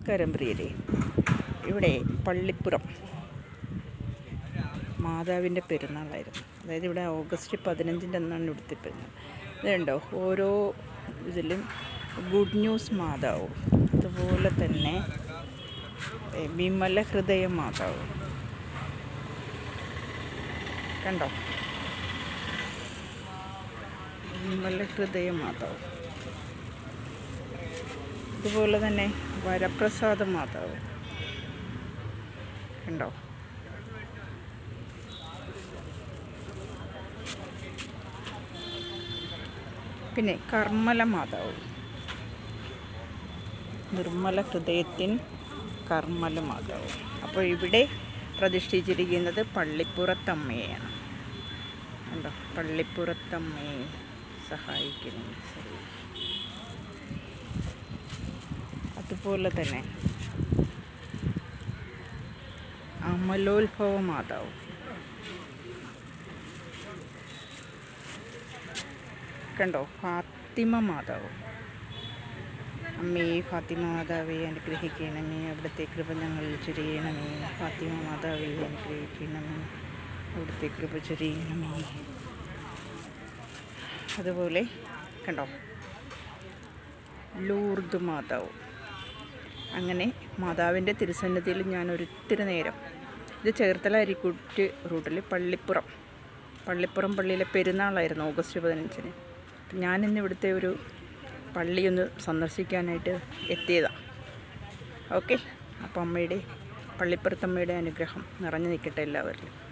നമസ്കാരം പ്രിയരെ. ഇവിടെ പള്ളിപ്പുറം മാതാവിന്റെ പെരുന്നാളായിരുന്നു. അതായത് ഇവിടെ ഓഗസ്റ്റ് പതിനഞ്ചിന്റെ അന്നാണ് ഇവിടുത്തെ പെരുന്നാൾ. ഇതുണ്ടോ ഓരോ ഇതിലും ഗുഡ് ന്യൂസ് മാതാവ്. അതുപോലെ തന്നെ വിമല ഹൃദയ മാതാവ്. കണ്ടോ? വിമല ഹൃദയ മാതാവ്. അതുപോലെ തന്നെ വരപ്രസാദ മാതാവ്. ഉണ്ടോ പിന്നെ കർമ്മല മാതാവ്. നിർമ്മല ഹൃദയത്തിൻ കർമ്മല മാതാവ്. അപ്പോൾ ഇവിടെ പ്രതിഷ്ഠിച്ചിരിക്കുന്നത് പള്ളിപ്പുറത്തമ്മയാണ് കണ്ടോ? പള്ളിപ്പുറത്തമ്മയെ സഹായിക്കുന്നു. അതുപോലെ തന്നെ അമലോത്ഭവ മാതാവ്. കണ്ടോ? ഫാത്തിമ മാതാവ്. അമ്മേ ഫാത്തിമ മാതാവെ അനുഗ്രഹിക്കണമേ. അവിടുത്തെ കൃപ ഞങ്ങളിൽ ചൊരിയണമേ. ഫാത്തിമ മാതാവെ അനുഗ്രഹിക്കണമേ. അവിടുത്തെ കൃപ ചൊരിയണമേ. അതുപോലെ കണ്ടോ? ലൂർദ് മാതാവ്. അങ്ങനെ മാതാവിന്റെ തിരുസന്നിധിയിൽ ഞാൻ ഒരിത്തിരി നേരം ഇത് ചേർത്തല അരിക്കുറ്റ് റൂട്ടിൽ പള്ളിപ്പുറം. പള്ളിപ്പുറം പള്ളിയിലെ പെരുന്നാളായിരുന്നു ഓഗസ്റ്റ് പതിനഞ്ചിന്. ഞാനിന്ന് ഇവിടുത്തെ ഒരു പള്ളിയൊന്ന് സന്ദർശിക്കാനായിട്ട് എത്തിയതാണ് ഓക്കെ? അപ്പം അമ്മയുടെ പള്ളിപ്പുറത്തമ്മയുടെ അനുഗ്രഹം നിറഞ്ഞു നിൽക്കട്ടെ എല്ലാവരിലും.